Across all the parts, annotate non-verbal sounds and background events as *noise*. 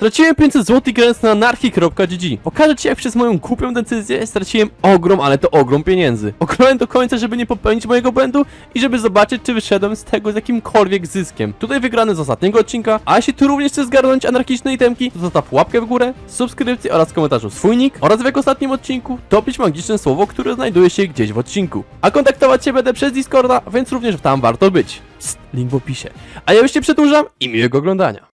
Traciłem 500 zł grając na anarchii.gg. Pokażę ci jak przez moją głupią decyzję straciłem ogrom, ale to ogrom pieniędzy. Ograłem do końca, żeby nie popełnić mojego błędu i żeby zobaczyć, czy wyszedłem z tego z jakimkolwiek zyskiem. Tutaj wygrany z ostatniego odcinka, a jeśli tu również chcesz zgarnąć anarchiczne itemki, to zostaw łapkę w górę, subskrypcję oraz komentarzu swój nick oraz jak ostatnim odcinku dopisz magiczne słowo, które znajduje się gdzieś w odcinku. A kontaktować się będę przez Discorda, więc również tam warto być. Psst, link w opisie. A ja już nie przedłużam i miłego oglądania.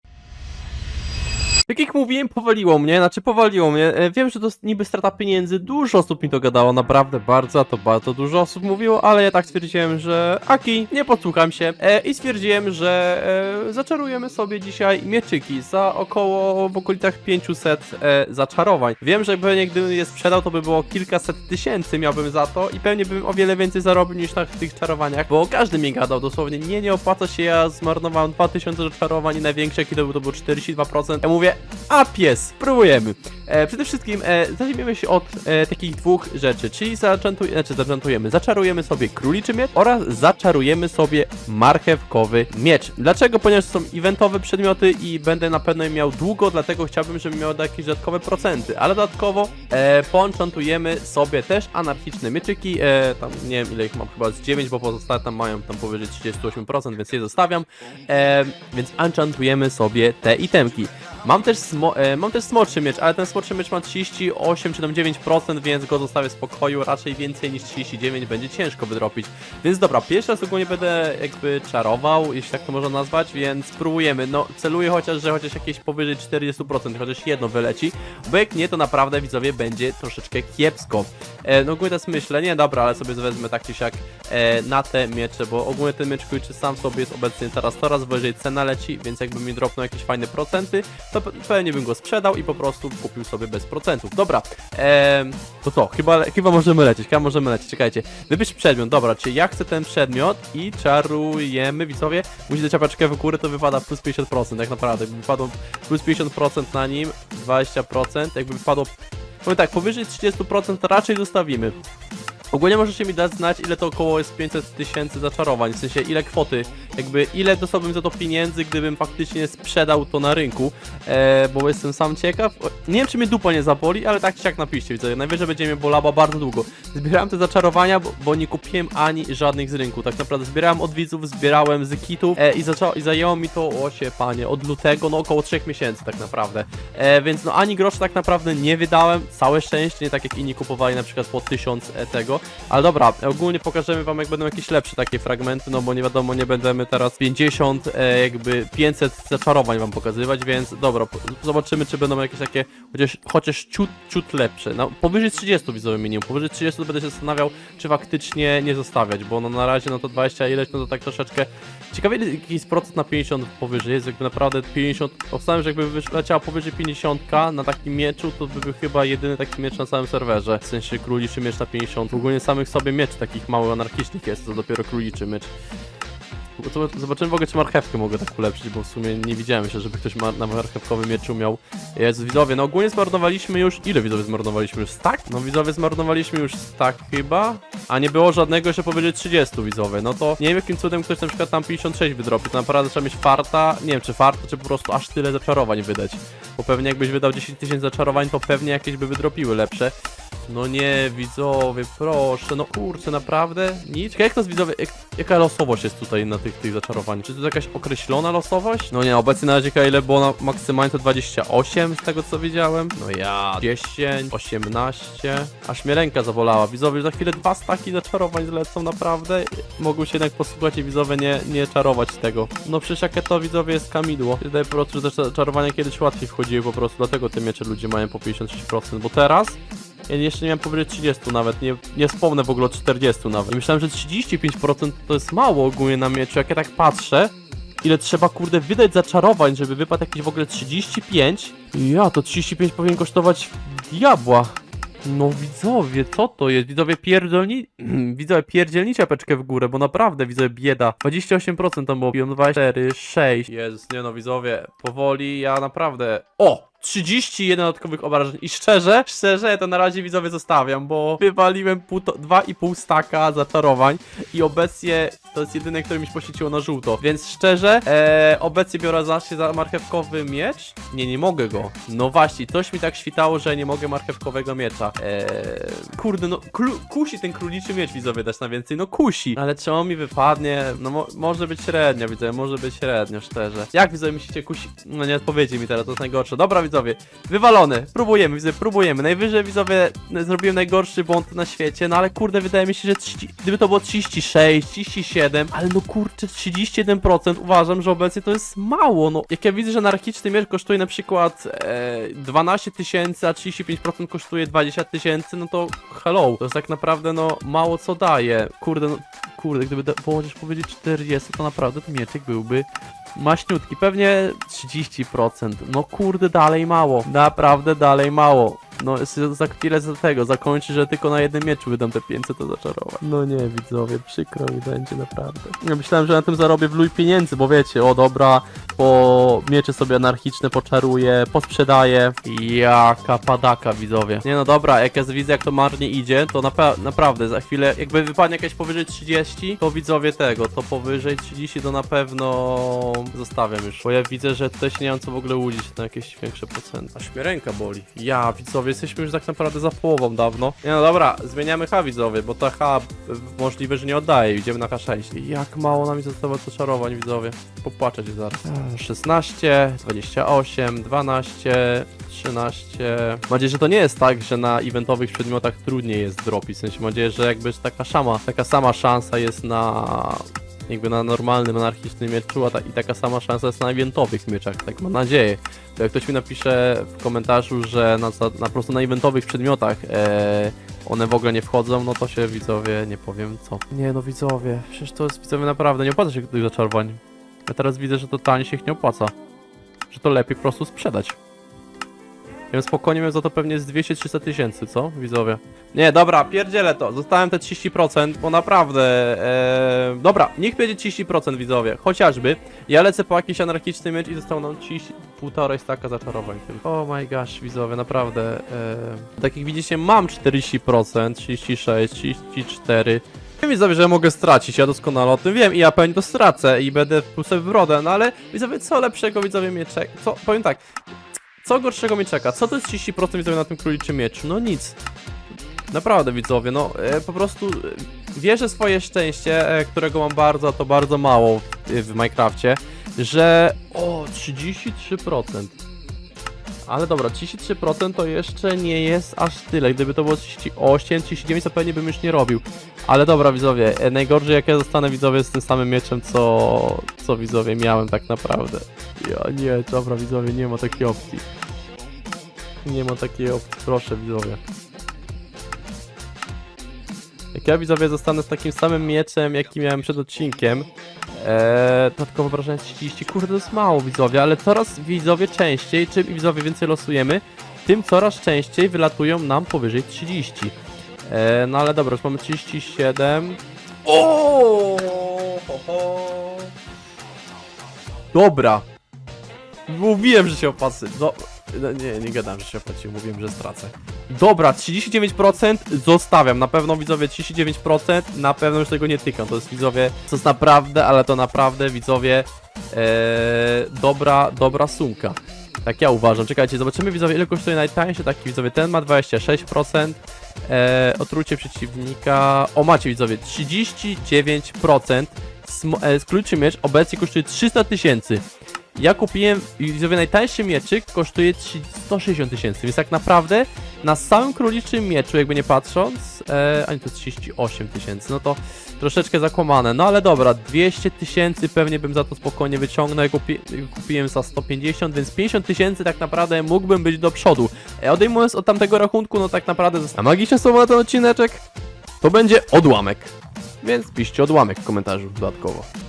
Tak jak mówiłem, powaliło mnie, znaczy powaliło mnie. E, Wiem, że to niby strata pieniędzy, dużo osób mi to gadało, naprawdę bardzo, to bardzo dużo osób mówiło, ale ja tak stwierdziłem, że Aki, nie posłucham się e, i stwierdziłem, że e, zaczarujemy sobie dzisiaj mieczyki za około w okolicach 500 e, zaczarowań. Wiem, że pewnie gdybym je sprzedał, to by było kilkaset tysięcy miałbym za to i pewnie bym o wiele więcej zarobił niż na tych czarowaniach, bo każdy mi gadał dosłownie, nie, nie opłaca się, ja zmarnowałem 2000 zaczarowań i największe jaki to był, to było 42%. Ja mówię, a pies, spróbujemy. E, przede wszystkim e, się od e, takich dwóch rzeczy, czyli znaczy zaczętujemy, zaczarujemy sobie króliczy miecz oraz zaczarujemy sobie marchewkowy miecz. Dlaczego? Ponieważ są eventowe przedmioty i będę na pewno je miał długo, dlatego chciałbym, żeby miały jakieś dodatkowe procenty, ale dodatkowo e, poenchantujemy sobie też anarchiczne mieczyki, e, tam nie wiem ile ich mam, chyba z 9, bo pozostałe tam mają tam powyżej 38%, więc je zostawiam, e, więc enchantujemy sobie te itemki. Mam też, e, mam też smoczy miecz, ale ten smoczy miecz ma 38 czy tam 9%, więc go zostawię w spokoju. Raczej więcej niż 39 będzie ciężko wydropić. Więc dobra, pierwszy raz ogólnie będę jakby czarował, jeśli tak to można nazwać, więc spróbujemy. No, celuję chociaż, że chociaż jakieś powyżej 40%, chociaż jedno wyleci, bo jak nie, to naprawdę widzowie będzie troszeczkę kiepsko. E, no ogólnie teraz myślę, nie dobra, ale sobie wezmę tak czy siak e, na te miecze, bo ogólnie ten miecz króliczy sam sobie jest obecnie teraz coraz wyżej cena leci, więc jakby mi dropnął jakieś fajne procenty, to pe- pewnie bym go sprzedał i po prostu kupił sobie bez procentów. Dobra, em, to co, chyba, chyba możemy lecieć, chyba możemy lecieć, czekajcie. Wybierz przedmiot, dobra, czy ja chcę ten przedmiot i czarujemy, widzowie, musi dać czapeczkę w górę, to wypada plus 50%, tak naprawdę, jakby wypadło plus 50% na nim, 20%, jakby wypadło, powiem tak, powyżej 30% to raczej zostawimy. Ogólnie możecie mi dać znać, ile to około jest 500 tysięcy zaczarowań, w sensie ile kwoty, jakby ile dostałbym za to pieniędzy, gdybym faktycznie sprzedał to na rynku, e, bo jestem sam ciekaw. Nie wiem, czy mnie dupa nie zaboli, ale tak czy jak napiszcie, widzę, najwyżej będzie mnie bolała bardzo długo. Zbierałem te zaczarowania, bo, bo nie kupiłem ani żadnych z rynku, tak naprawdę zbierałem od widzów, zbierałem z kitów e, i, i zajęło mi to, o się panie, od lutego, no około 3 miesięcy tak naprawdę, e, więc no ani grosza tak naprawdę nie wydałem, całe szczęście, nie tak jak inni kupowali na przykład po 1000 e, tego, ale dobra, ogólnie pokażemy wam jak będą jakieś lepsze takie fragmenty, no bo nie wiadomo, nie będziemy teraz 50, e, jakby 500 zaczarowań wam pokazywać, więc dobra, zobaczymy czy będą jakieś takie chociaż, chociaż ciut, ciut lepsze. No powyżej 30 widzowie minimum, powyżej 30 to będę się zastanawiał, czy faktycznie nie zostawiać, bo no na razie no to 20 ileś, no to tak troszeczkę. Ciekawie jakiś procent na 50 powyżej. Jest, jakby naprawdę 50, obstałem, że jakby wyleciała powyżej 50 na takim mieczu, to by był chyba jedyny taki miecz na całym serwerze, w sensie króliczy miecz na 50, ogólnie samych sobie miecz takich małych anarchicznych jest, to dopiero króliczy miecz. Zob- Zobaczymy w ogóle, czy marchewkę mogę tak ulepszyć, bo w sumie nie widziałem jeszcze, żeby ktoś ma na marchewkowym mieczu miał. Jest widzowie, no ogólnie zmarnowaliśmy już. Ile widzowie zmarnowaliśmy już? Stack? No widzowie zmarnowaliśmy już stack chyba. A nie było żadnego jeszcze powyżej 30 widzowie. No to nie wiem jakim cudem ktoś na przykład tam 56 wydropi. To naprawdę trzeba mieć farta. Nie wiem czy farta, czy po prostu aż tyle zaczarowań wydać. Bo pewnie jakbyś wydał 10 tysięcy zaczarowań, to pewnie jakieś by wydropiły lepsze. No nie, widzowie, proszę, no kurczę, naprawdę? Nic? Jak to jest widzowie, jak, jaka losowość jest tutaj na tych, tych zaczarowań? Czy to jakaś określona losowość? No nie, obecnie na razie ile było na maksymalnie to 28 z tego co widziałem. No ja, 10, 18, aż mnie ręka zabolała. Widzowie, za chwilę dwa staki zaczarowań zlecą, naprawdę. Mogą się jednak posłuchać i widzowie nie, nie czarować tego. No przecież jakie to widzowie jest kamidło. Wydaje po prostu, że te czarowania kiedyś łatwiej wchodziły po prostu, dlatego te miecze ludzie mają po 56%, bo teraz ja jeszcze nie miałem powyżej 30 nawet, nie, nie wspomnę w ogóle o 40 nawet. I myślałem, że 35% to jest mało ogólnie na mieczu, jak ja tak patrzę, ile trzeba kurde wydać zaczarowań, żeby wypadł jakieś w ogóle 35. Ja, to 35 powinien kosztować diabła. No widzowie, co to jest? Widzowie pierdolni... *clears throat* widzowie pierdzielnicie apeczkę w górę, bo naprawdę widzowie bieda. 28% tam było, piłem 24, 6. Jezus, nie no widzowie, powoli ja naprawdę... O! 31 dodatkowych obrażeń i szczerze, szczerze to na razie widzowie zostawiam, bo wywaliłem pół to- 2,5 staka zaczarowań i obecnie to jest jedyne, które mi się poświeciło na żółto, więc szczerze, e, obecnie biorę się za marchewkowy miecz? Nie, nie mogę go. No właśnie, coś mi tak świtało, że nie mogę marchewkowego miecza. E, kurde, no kusi ten króliczy miecz widzowie dać na więcej, no kusi. Ale on mi wypadnie? No mo, może być średnio, widzowie, może być średnio, szczerze. Jak widzowie myślicie kusi? No nie odpowiecie mi teraz, to jest najgorsze. Dobra widzowie, wywalony, próbujemy, widzowie, próbujemy. Najwyżej widzowie zrobiłem najgorszy błąd na świecie, no ale kurde, wydaje mi się, że 30, gdyby to było 36, 37, ale no kurczę, 31% uważam, że obecnie to jest mało, no. Jak ja widzę, że anarchiczny miecz kosztuje na przykład e, 12 tysięcy, a 35% kosztuje 20 tysięcy, no to hello, to jest tak naprawdę, no, mało co daje. Kurde, no, kurde, gdyby da- możesz powiedzieć 40, to naprawdę ten mieczek byłby maśniutki, pewnie 30%. No kurde, dalej mało. Naprawdę dalej mało. No za chwilę z tego zakończy, że tylko na jednym mieczu wydam te 500 to zaczarować. No nie, widzowie, przykro mi będzie naprawdę. Ja myślałem, że na tym zarobię w luj pieniędzy, bo wiecie, o dobra, po miecze sobie anarchiczne poczaruję, posprzedaję. Jaka padaka, widzowie. Nie no dobra, jak ja widzę, jak to marnie idzie, to napa naprawdę za chwilę, jakby wypadnie jakieś powyżej 30, to widzowie tego, to powyżej 30 to na pewno zostawiam już. Bo ja widzę, że tutaj się nie mam co w ogóle łudzić na jakieś większe procenty. Aż mnie ręka boli. Ja, widzowie, jesteśmy już tak naprawdę za połową dawno. Nie no dobra, zmieniamy H, widzowie, bo ta H y, możliwe, że nie oddaje. Idziemy na H6. Jak mało nam zostało to czarowań, widzowie. Popłaczę się zaraz. 16, 28, 12, 13. Mam nadzieję, że to nie jest tak, że na eventowych przedmiotach trudniej jest dropić. W sensie mam nadzieję, że jakby taka sama, taka sama szansa jest na jakby na normalnym anarchicznym mieczu, a ta, i taka sama szansa jest na eventowych mieczach, tak mam nadzieję. To jak ktoś mi napisze w komentarzu, że na, na prostu na eventowych przedmiotach e, one w ogóle nie wchodzą, no to się widzowie, nie powiem co. Nie no widzowie, przecież to jest widzowie naprawdę, nie opłaca się tych zaczarowań. Ja teraz widzę, że totalnie się ich nie opłaca. Że to lepiej po prostu sprzedać. Ja spokojnie miał za to pewnie z 200-300 tysięcy, co? Widzowie. Nie, dobra, pierdzielę to. Zostałem te 30%, bo naprawdę... E, dobra, niech będzie 30% widzowie. Chociażby. Ja lecę po jakiś anarchiczny miecz i zostało nam 30, półtorej staka zaczarowań. tylko. Oh my gosh, widzowie, naprawdę. E, tak jak widzicie, mam 40%, 36, 34... Wiem widzowie, że mogę stracić, ja doskonale o tym wiem i ja pewnie to stracę i będę wpłył sobie w brodę, no ale widzowie, co lepszego widzowie mnie czeka? Co, powiem tak, co gorszego mnie czeka? Co to jest 30% widzowie na tym króliczym mieczu? No nic. Naprawdę widzowie, no e, po prostu e, wierzę swoje szczęście, e, którego mam bardzo, a to bardzo mało w, w Minecrafcie, że... O, 33%. Ale dobra, 33% to jeszcze nie jest aż tyle. Gdyby to było 38, 39, to pewnie bym już nie robił. Ale dobra, widzowie, e, najgorzej jak ja zostanę widzowie z tym samym mieczem, co, co widzowie miałem tak naprawdę. Ja nie, dobra, widzowie, nie ma takiej opcji. Nie ma takiej opcji, proszę, widzowie. Jak ja widzowie zostanę z takim samym mieczem, jaki miałem przed odcinkiem, Eee, dodatkowo wrażenie 30, kurde to jest mało widzowie, ale coraz widzowie częściej, czym widzowie więcej losujemy, tym coraz częściej wylatują nam powyżej 30. Eee, no ale dobra, już mamy 37. O! Dobra. Mówiłem, że się opłacy. Do... no, Nie, nie gadam, że się opłaci, mówiłem, że stracę. Dobra, 39% zostawiam. Na pewno widzowie 39%, na pewno już tego nie tykam. To jest widzowie, to jest naprawdę, ale to naprawdę widzowie e, dobra, dobra sumka. Tak ja uważam. Czekajcie, zobaczymy widzowie ile kosztuje najtańszy taki widzowie. Ten ma 26%. E, otrucie przeciwnika. O macie widzowie, 39%. Sm- e, miecz obecnie kosztuje 300 tysięcy. Ja kupiłem, widzowie, najtańszy mieczyk kosztuje 3 160 tysięcy, więc tak naprawdę na samym króliczym mieczu, jakby nie patrząc, e, a nie to jest 38 tysięcy, no to troszeczkę zakłamane, no ale dobra, 200 tysięcy pewnie bym za to spokojnie wyciągnął, kupi, kupiłem za 150, więc 50 tysięcy tak naprawdę mógłbym być do przodu. E, odejmując od tamtego rachunku, no tak naprawdę, a magiczne słowo na ten odcineczek to będzie odłamek, więc piszcie odłamek w komentarzu dodatkowo.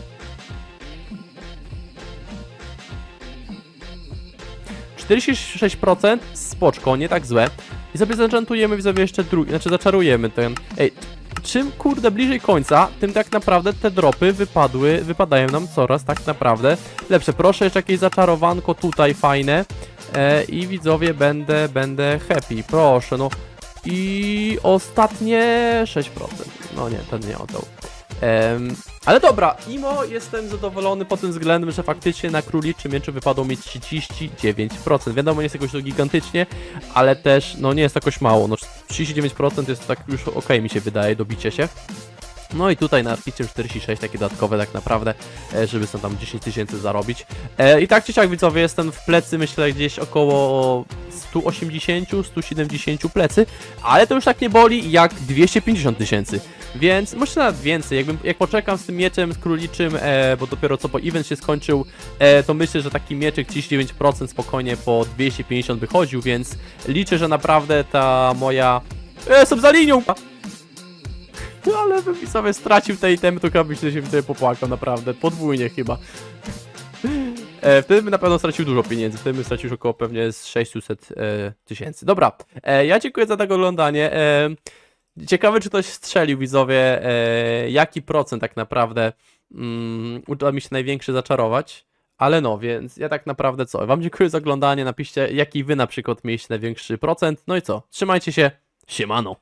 46% spoczko, nie tak złe. I sobie zenchantujemy widzowie jeszcze drugi, znaczy zaczarujemy ten. Ej, czym kurde bliżej końca, tym tak naprawdę te dropy wypadły, wypadają nam coraz tak naprawdę lepsze. Proszę jeszcze jakieś zaczarowanko tutaj fajne. e, i widzowie będę, będę happy, proszę, no. I ostatnie 6%. No nie, ten nie oddał. Em, ale dobra, Imo jestem zadowolony pod tym względem, że faktycznie na króliczym mieczu wypadło mi 39%. Wiadomo, nie jest jakoś to gigantycznie, ale też no nie jest jakoś mało. No 39% jest tak już ok mi się wydaje, dobicie się. No i tutaj na Arpicie 46 takie dodatkowe tak naprawdę, e, żeby sobie tam 10 tysięcy zarobić. E, I tak czy siak widzowie, jestem w plecy myślę gdzieś około 180-170 plecy, ale to już tak nie boli jak 250 tysięcy. Więc może nawet więcej, jakbym, jak poczekam z tym mieczem z króliczym, e, bo dopiero co po event się skończył, e, to myślę, że taki mieczek 39% spokojnie po 250 by chodził, więc liczę, że naprawdę ta moja... E, jestem za linią! *laughs* Ale bym sobie stracił te itemy, to chyba byś się wtedy popłakał, naprawdę. Podwójnie chyba. E, wtedy bym na pewno stracił dużo pieniędzy. Wtedy bym stracił około pewnie z 600 e, tysięcy. Dobra, e, ja dziękuję za tego oglądanie. E, ciekawe, czy ktoś strzelił, widzowie, e, jaki procent tak naprawdę mm, uda mi się największy zaczarować. Ale no, więc ja tak naprawdę co? Wam dziękuję za oglądanie. Napiszcie, jaki wy na przykład mieliście największy procent. No i co? Trzymajcie się. Siemano.